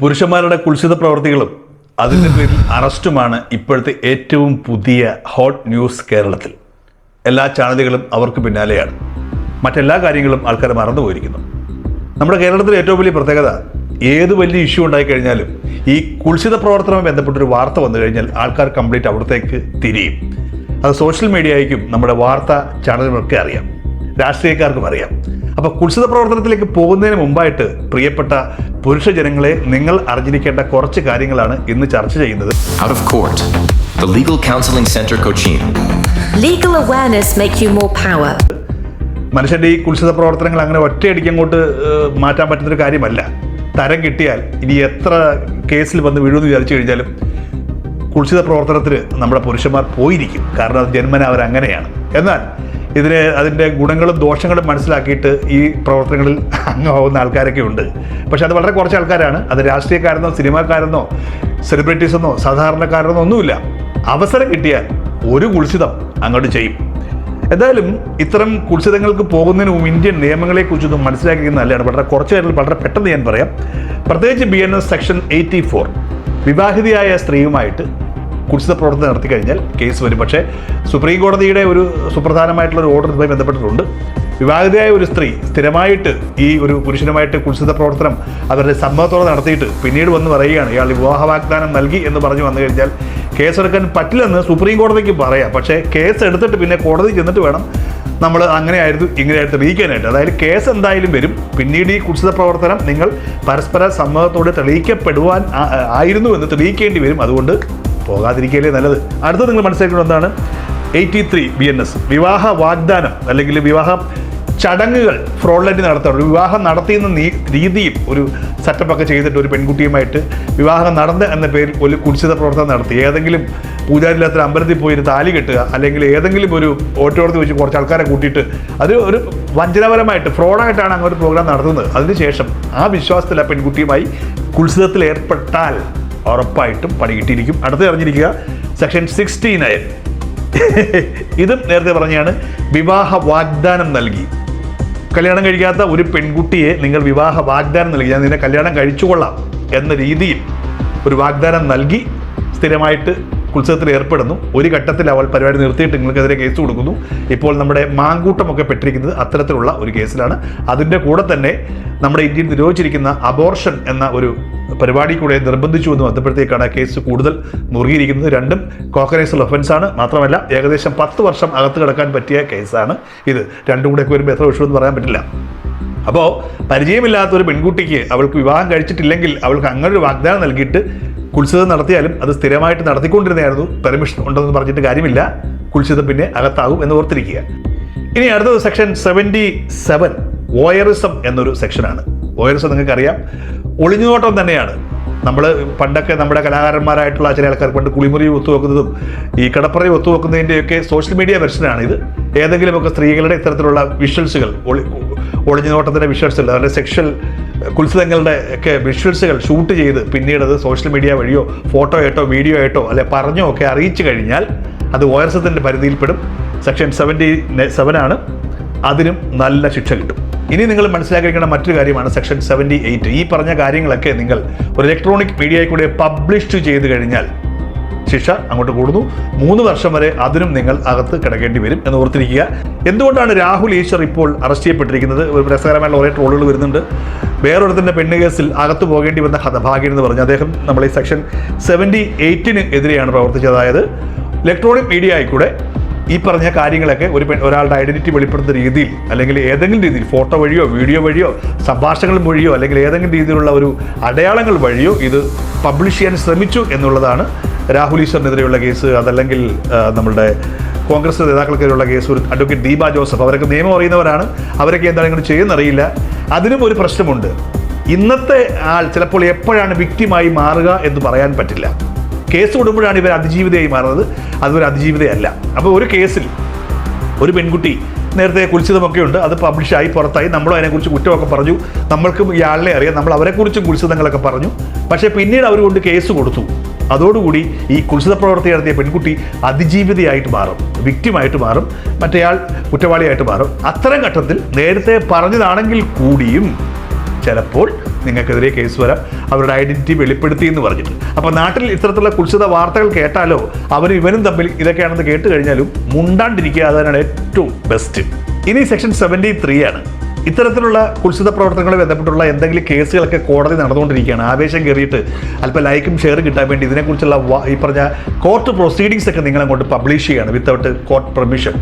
പുരുഷന്മാരുടെ കുൽസിത പ്രവർത്തികളും അതിന്റെ പേരിൽ അറസ്റ്റുമാണ് ഇപ്പോഴത്തെ ഏറ്റവും പുതിയ ഹോട്ട് ന്യൂസ് കേരളത്തിൽ. എല്ലാ ചാനലുകളും അവർക്ക് പിന്നാലെയാണ്. മറ്റെല്ലാ കാര്യങ്ങളും ആൾക്കാർ മറന്നുപോയിരിക്കുന്നു നമ്മുടെ കേരളത്തിലെ ഏറ്റവും വലിയ പ്രത്യേകത ഏത് വലിയ ഇഷ്യൂ ഉണ്ടായിക്കഴിഞ്ഞാലും ഈ കുൽസിത പ്രവർത്തനവുമായി ബന്ധപ്പെട്ടൊരു വാർത്ത വന്നു കഴിഞ്ഞാൽ ആൾക്കാർ കംപ്ലീറ്റ് അവിടത്തേക്ക് തിരിയും. അത് സോഷ്യൽ മീഡിയയ്ക്കും നമ്മുടെ വാർത്താ ചാനലുകളൊക്കെ അറിയാം. രാഷ്ട്രീയക്കാർക്കും അറിയാം. അപ്പോൾ കുത്സിത പ്രവർത്തനത്തിലേക്ക് പോകുന്നതിന് മുമ്പായിട്ട് പ്രിയപ്പെട്ട പുരുഷ ജനങ്ങളെ നിങ്ങൾ അറിഞ്ഞിരിക്കേണ്ട കുറച്ച് കാര്യങ്ങളാണ് ഇന്ന് ചർച്ച ചെയ്യുന്നത് Out of court. The Legal Counseling Center Cochin. Legal awareness make you more power. മനുഷ്യന്റെ ഈ കുത്സിത പ്രവർത്തനങ്ങൾ അങ്ങനെ ഒറ്റയടിക്ക് അങ്ങോട്ട് ഏഹ്, മാറ്റാൻ പറ്റുന്നൊരു കാര്യമല്ല തരം കിട്ടിയാൽ ഇനി എത്ര കേസിൽ വന്ന് വീഴുമെന്ന് വിചാരിച്ചു കഴിഞ്ഞാലും കുത്സിത പ്രവർത്തനത്തിന് നമ്മുടെ പുരുഷന്മാർ പോയിരിക്കും കാരണം അത് ജന്മന അവരങ്ങനെയാണ് എന്നാൽ ഇതിന് അതിന്റെ ഗുണങ്ങളും ദോഷങ്ങളും മനസ്സിലാക്കിയിട്ട് ഈ പ്രവർത്തനങ്ങളിൽ അംഗമാവുന്ന ആൾക്കാരൊക്കെ ഉണ്ട്. പക്ഷെ അത് വളരെ കുറച്ച് ആൾക്കാരാണ്. അത് രാഷ്ട്രീയക്കാരെന്നോ സിനിമാക്കാരെന്നോ സെലിബ്രിറ്റീസെന്നോ സാധാരണക്കാരെന്നോ ഒന്നുമില്ല. അവസരം കിട്ടിയാൽ ഒരു കുൽസിതം അങ്ങോട്ട് ചെയ്യും. എന്തായാലും ഇത്തരം കുൽസിതങ്ങൾക്ക് പോകുന്നതിന് മുമ്പ് ഇന്ത്യൻ നിയമങ്ങളെക്കുറിച്ചൊന്നും മനസ്സിലാക്കിയിരിക്കുന്ന നല്ലതാണ്. വളരെ കുറച്ച് പേരിൽ വളരെ പെട്ടെന്ന് ഞാൻ പറയാം. പ്രത്യേകിച്ച് B N S section eighty four വിവാഹിതയായ സ്ത്രീയുമായിട്ട് കുൽസിത പ്രവർത്തനം നടത്തി കഴിഞ്ഞാൽ കേസ് വരും. പക്ഷേ സുപ്രീം കോടതിയുടെ ഒരു സുപ്രധാനമായിട്ടുള്ള ഒരു ഓർഡർ ഇതുമായി ബന്ധപ്പെട്ടിട്ടുണ്ട്. വിവാഹിതയായ ഒരു സ്ത്രീ സ്ഥിരമായിട്ട് ഈ ഒരു പുരുഷനുമായിട്ട് കുടിശ്ശിത പ്രവർത്തനം അവരുടെ സമ്മതത്തോടെ നടത്തിയിട്ട് പിന്നീട് വന്ന് പറയുകയാണ് ഇയാൾ വിവാഹ വാഗ്ദാനം നൽകി എന്ന് പറഞ്ഞു വന്നു കഴിഞ്ഞാൽ കേസെടുക്കാൻ പറ്റില്ലെന്ന് സുപ്രീം കോടതിക്ക് പറയാം. പക്ഷേ കേസ് എടുത്തിട്ട് പിന്നെ കോടതി ചെന്നിട്ട് വേണം നമ്മൾ അങ്ങനെയായിരുന്നു ഇങ്ങനെയായിട്ട് തെളിയിക്കാനായിട്ട് അതായത് കേസ് എന്തായാലും വരും. പിന്നീട് ഈ കുടിശ്ശിത പ്രവർത്തനം നിങ്ങൾ പരസ്പര സമ്മതത്തോടെ തെളിയിക്കപ്പെടുവാൻ ആയിരുന്നു എന്ന് തെളിയിക്കേണ്ടി വരും. അതുകൊണ്ട് പോകാതിരിക്കലേ നല്ലത്. അടുത്തത് നിങ്ങൾ മനസ്സിലാക്കേണ്ട എന്താണ് eighty three B N S. വിവാഹ വാഗ്ദാനം അല്ലെങ്കിൽ വിവാഹ ചടങ്ങുകൾ ഫ്രോഡ്ലൈറ്റ് നടത്താറുണ്ട്. വിവാഹം നടത്തിയെന്ന നീ രീതിയും ഒരു സെറ്റപ്പൊക്കെ ചെയ്തിട്ട് ഒരു പെൺകുട്ടിയുമായിട്ട് വിവാഹം നടന്ന് എന്ന പേരിൽ ഒരു കുടിശ്ശിത പ്രവർത്തനം നടത്തി. ഏതെങ്കിലും പൂജാരില്ലാത്ത അമ്പലത്തിൽ പോയി താലി കെട്ടുക അല്ലെങ്കിൽ ഏതെങ്കിലും ഒരു ഓട്ടോടത്ത് വെച്ച് കുറച്ച് ആൾക്കാരെ കൂട്ടിയിട്ട് അത് ഒരു വഞ്ചനപരമായിട്ട് ഫ്രോഡായിട്ടാണ് അങ്ങനെ ഒരു പ്രോഗ്രാം നടത്തുന്നത്. അതിനുശേഷം ആ വിശ്വാസത്തിൽ ആ പെൺകുട്ടിയുമായി കുടിശ്ശിതത്തിൽ ഏർപ്പെട്ടാൽ ഉറപ്പായിട്ടും പണി കിട്ടിയിരിക്കും. അടുത്ത് അറിഞ്ഞിരിക്കുക സെക്ഷൻ സിക്സ്റ്റി നയൻ ഇതും നേരത്തെ പറഞ്ഞാണ് വിവാഹ വാഗ്ദാനം നൽകി. കല്യാണം കഴിക്കാത്ത ഒരു പെൺകുട്ടിയെ നിങ്ങൾ വിവാഹ വാഗ്ദാനം നൽകി. ഞാൻ നിന്നെ കല്യാണം കഴിച്ചുകൊള്ളാം എന്ന രീതിയിൽ ഒരു വാഗ്ദാനം നൽകി സ്ഥിരമായിട്ട് ഉത്സവത്തിൽ ഏർപ്പെടുന്നു. ഒരു ഘട്ടത്തിൽ അവൾ പരിപാടി നിർത്തിയിട്ട് നിങ്ങൾക്കെതിരെ കേസ് കൊടുക്കുന്നു. ഇപ്പോൾ നമ്മുടെ മാങ്കൂട്ടമൊക്കെ പെട്ടിരിക്കുന്നത് അത്തരത്തിലുള്ള ഒരു കേസിലാണ്. അതിന്റെ കൂടെ തന്നെ നമ്മുടെ ഇന്ത്യയിൽ നിരോധിച്ചിരിക്കുന്ന അബോർഷൻ എന്ന ഒരു പരിപാടി കൂടെ നിർബന്ധിച്ചു എന്ന് വന്നപ്പോഴത്തേക്കാണ് കേസ് കൂടുതൽ മുറുകിയിരിക്കുന്നത്. രണ്ടും കോക്കനൈസൽ ഒഫൻസാണ് മാത്രമല്ല ഏകദേശം പത്ത് വർഷം അകത്ത് കിടക്കാൻ പറ്റിയ കേസാണ് ഇത്. രണ്ടും കൂടെ വരുമ്പോൾ എത്ര വർഷമെന്ന് പറയാൻ പറ്റില്ല. അപ്പോൾ പരിചയമില്ലാത്ത ഒരു പെൺകുട്ടിക്ക് അവൾക്ക് വിവാഹം കഴിച്ചിട്ടില്ലെങ്കിൽ അവൾക്ക് അങ്ങനെ ഒരു വാഗ്ദാനം നൽകിയിട്ട് കുൽസിതം നടത്തിയാലും അത് സ്ഥിരമായിട്ട് നടത്തിക്കൊണ്ടിരുന്നതായിരുന്നു. പെർമിഷൻ ഉണ്ടെന്ന് പറഞ്ഞിട്ട് കാര്യമില്ല. കുൽസിതം പിന്നെ അകത്താകും എന്ന് ഓർത്തിരിക്കുക. ഇനി അടുത്തത് സെക്ഷൻ സെവന്റി സെവൻ വോയറിസം എന്നൊരു സെക്ഷനാണ്. വോയറിസം നിങ്ങൾക്കറിയാം ഒളിഞ്ഞുനോട്ടം തന്നെയാണ്. നമ്മൾ പണ്ടൊക്കെ നമ്മുടെ കലാകാരന്മാരായിട്ടുള്ള ചില ആൾക്കാർ പണ്ട് കുളിമുറി ഒത്തുവെക്കുന്നതും ഈ കടപ്പുറയും ഒത്തുവെക്കുന്നതിന്റെയൊക്കെ സോഷ്യൽ മീഡിയ വെർഷനാണ് ഇത്. ഏതെങ്കിലുമൊക്കെ സ്ത്രീകളുടെ ഇത്തരത്തിലുള്ള വിഷ്വൽസുകൾ ഒളി ഒളിഞ്ഞുനോട്ടത്തിന്റെ വിഷ്വൽസുകൾ അവരുടെ സെക്ഷൽ കുത്സിതങ്ങളുടെ ഒക്കെ വിഷ്വൽസുകൾ ഷൂട്ട് ചെയ്ത് പിന്നീട് അത് സോഷ്യൽ മീഡിയ വഴിയോ ഫോട്ടോ ആയിട്ടോ വീഡിയോ ആയിട്ടോ അല്ലെ പറഞ്ഞോ ഒക്കെ അറിയിച്ചു കഴിഞ്ഞാൽ അത് ഓയർസത്തിന്റെ പരിധിയിൽപ്പെടും സെക്ഷൻ സെവന്റി സെവനാണ് അതിനും നല്ല ശിക്ഷ കിട്ടും. ഇനി നിങ്ങൾ മനസ്സിലാക്കിയിരിക്കേണ്ട മറ്റൊരു കാര്യമാണ് സെക്ഷൻ സെവന്റി എയ്റ്റ് ഈ പറഞ്ഞ കാര്യങ്ങളൊക്കെ നിങ്ങൾ ഒരു ഇലക്ട്രോണിക് മീഡിയയിൽ കൂടെ പബ്ലിഷ് ചെയ്ത് കഴിഞ്ഞാൽ ശിക്ഷ അങ്ങോട്ട് കൂടുന്നു. മൂന്ന് വർഷം വരെ അതിനും നിങ്ങൾ അകത്ത് കിടക്കേണ്ടി വരും എന്ന് ഓർത്തിരിക്കുക. എന്തുകൊണ്ടാണ് രാഹുൽ ഈശ്വർ ഇപ്പോൾ അറസ്റ്റ് ചെയ്യപ്പെട്ടിരിക്കുന്നത്? ഒരു രസകരമായിട്ടുള്ള കുറേ ട്രോളുകൾ വരുന്നുണ്ട്. വേറൊരുത്തിന്റെ പെണ്ണ് കേസിൽ അകത്ത് പോകേണ്ടി വന്ന ഹതഭാഗ്യൻ എന്ന് പറഞ്ഞു അദ്ദേഹം നമ്മൾ ഈ സെക്ഷൻ സെവന്റി എയ്റ്റിന് എതിരെയാണ് പ്രവർത്തിച്ചത് അതായത് ഇലക്ട്രോണിക് മീഡിയ ആയിക്കൂടെ ഈ പറഞ്ഞ കാര്യങ്ങളൊക്കെ ഒരു ഒരാളുടെ ഐഡന്റിറ്റി വെളിപ്പെടുത്തുന്ന രീതിയിൽ അല്ലെങ്കിൽ ഏതെങ്കിലും രീതിയിൽ ഫോട്ടോ വഴിയോ വീഡിയോ വഴിയോ സംഭാഷണങ്ങൾ വഴിയോ അല്ലെങ്കിൽ ഏതെങ്കിലും രീതിയിലുള്ള ഒരു അടയാളങ്ങൾ വഴിയോ ഇത് പബ്ലിഷ് ചെയ്യാൻ ശ്രമിച്ചു എന്നുള്ളതാണ് രാഹുൽ ഈശ്വറിനെതിരെയുള്ള കേസ്. അതല്ലെങ്കിൽ നമ്മുടെ കോൺഗ്രസ് നേതാക്കൾക്കെതിരെയുള്ള കേസ്. ഒരു അഡ്വക്കേറ്റ് ദീപ ജോസഫ് അവരൊക്കെ നിയമം അറിയുന്നവരാണ്. അവരൊക്കെ എന്താണ് ഇങ്ങനെ ചെയ്യുന്നറിയില്ല. അതിനും ഒരു പ്രശ്നമുണ്ട്. ഇന്നത്തെ ആൾ ചിലപ്പോൾ എപ്പോഴാണ് വിക്റ്റിമായി മാറുക എന്ന് പറയാൻ പറ്റില്ല. കേസ് കൊടുക്കുമ്പോഴാണ് ഇവർ അതിജീവിതയായി മാറുന്നത്. അതൊരു അതിജീവിതയല്ല. അപ്പോൾ ഒരു കേസിൽ ഒരു പെൺകുട്ടി നേരത്തെ കുൽസിതമൊക്കെ ഉണ്ട്. അത് പബ്ലിഷായി പുറത്തായി. നമ്മളും അതിനെക്കുറിച്ച് കുറ്റമൊക്കെ പറഞ്ഞു. നമ്മൾക്കും ഇയാളെ അറിയാം. നമ്മൾ അവരെക്കുറിച്ചും കുൽസിതങ്ങളൊക്കെ പറഞ്ഞു. പക്ഷേ പിന്നീട് അവർ കൊണ്ട് കേസ് കൊടുത്തു. അതോടുകൂടി ഈ കുൽസിത പ്രവർത്തി നടത്തിയ പെൺകുട്ടി അതിജീവിതയായിട്ട് മാറും. വിക്റ്റിമായിട്ട് മാറും. മറ്റേയാൾ കുറ്റവാളിയായിട്ട് മാറും. അത്തരം ഘട്ടത്തിൽ നേരത്തെ പറഞ്ഞതാണെങ്കിൽ കൂടിയും ചിലപ്പോൾ നിങ്ങൾക്കെതിരെ കേസ് വരാം. അവരുടെ ഐഡന്റിറ്റി വെളിപ്പെടുത്തി എന്ന് പറഞ്ഞിട്ട്. അപ്പോൾ നാട്ടിൽ ഇത്തരത്തിലുള്ള കുൽസിത വാർത്തകൾ കേട്ടാലോ അവരും ഇവനും തമ്മിൽ ഇതൊക്കെയാണെന്ന് കേട്ട് കഴിഞ്ഞാലും മുണ്ടാണ്ടിരിക്കുക അതാണ് ഏറ്റവും ബെസ്റ്റ് ഇനി സെക്ഷൻ സെവന്റി ത്രീ ആണ്. ഇത്തരത്തിലുള്ള കുൽസിത പ്രവർത്തനങ്ങളെ ബന്ധപ്പെട്ടുള്ള എന്തെങ്കിലും കേസുകളൊക്കെ കോടതി നടന്നുകൊണ്ടിരിക്കുകയാണ്. ആവേശം കയറിയിട്ട് അല്പം ലൈക്കും ഷെയറും കിട്ടാൻ വേണ്ടി ഇതിനെക്കുറിച്ചുള്ള ഈ പറഞ്ഞ കോർട്ട് പ്രൊസീഡിങ്സ് ഒക്കെ നിങ്ങളങ്ങോട്ട് പബ്ലിഷ് ചെയ്യുകയാണ് വിത്തൗട്ട് കോർട്ട് പെർമിഷൻ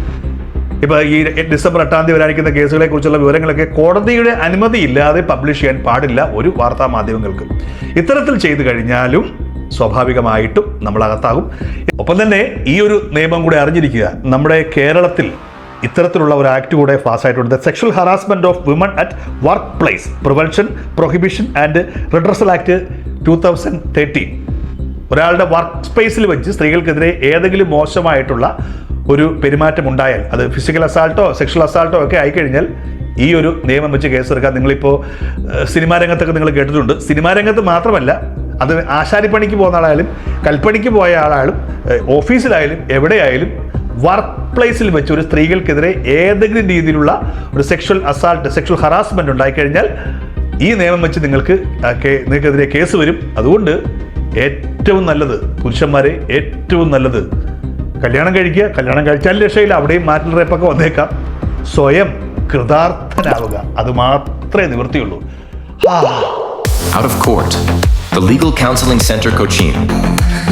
ഇപ്പോൾ ഈ ഡിസംബർ എട്ടാം തീയതി വരാനിരിക്കുന്ന കേസുകളെ കുറിച്ചുള്ള വിവരങ്ങളൊക്കെ കോടതിയുടെ അനുമതി ഇല്ലാതെ പബ്ലിഷ് ചെയ്യാൻ പാടില്ല ഒരു വാർത്താ മാധ്യമങ്ങൾക്ക്. ഇത്തരത്തിൽ ചെയ്തു കഴിഞ്ഞാലും സ്വാഭാവികമായിട്ടും നമ്മളകത്താകും ഒപ്പം തന്നെ ഈ ഒരു നിയമം കൂടെ അറിഞ്ഞിരിക്കുക നമ്മുടെ കേരളത്തിൽ ഇത്തരത്തിലുള്ള ഒരു ആക്ട് കൂടെ പാസ്സായിട്ടുണ്ട്. Sexual harassment of women at workplace prevention prohibition and redressal act two thousand thirteen ഒരാളുടെ വർക്ക് സ്പേസിൽ വെച്ച് സ്ത്രീകൾക്കെതിരെ ഏതെങ്കിലും മോശമായിട്ടുള്ള ഒരു പെരുമാറ്റം ഉണ്ടായാൽ അത് ഫിസിക്കൽ അസാൾട്ടോ സെക്ഷൽ അസാൾട്ടോ ഒക്കെ ആയിക്കഴിഞ്ഞാൽ ഈ ഒരു നിയമം വെച്ച് കേസെടുക്കാൻ നിങ്ങളിപ്പോൾ സിനിമാ രംഗത്തൊക്കെ നിങ്ങൾ കേട്ടിട്ടുണ്ട്. സിനിമാ രംഗത്ത് മാത്രമല്ല അത് ആശാരിപ്പണിക്ക് പോകുന്ന ആളായാലും കൽപ്പണിക്ക് പോയ ആളായാലും ഓഫീസിലായാലും എവിടെയായാലും വർക്ക് പ്ലേസിൽ വെച്ച് ഒരു സ്ത്രീകൾക്കെതിരെ ഏതെങ്കിലും രീതിയിലുള്ള ഒരു സെക്ഷൽ അസാൾട്ട് സെക്ഷൽ ഹറാസ്മെന്റ് ഉണ്ടായിക്കഴിഞ്ഞാൽ ഈ നിയമം വെച്ച് നിങ്ങൾക്ക് നിങ്ങൾക്കെതിരെ കേസ് വരും. അതുകൊണ്ട് ഏറ്റവും നല്ലത് പുരുഷന്മാരെ ഏറ്റവും നല്ലത് കല്യാണം കഴിക്കുക കല്യാണം കഴിച്ചാൽ രക്ഷയില്ല അവിടെയും മാറ്റൽ റേപ്പൊക്കെ വന്നേക്കാം സ്വയം കൃതാർത്ഥനാവുക അത് മാത്രമേ നിവൃത്തിയുള്ളൂ Out of court. The Legal Counseling Center Cochin.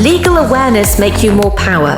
Legal awareness make you more power.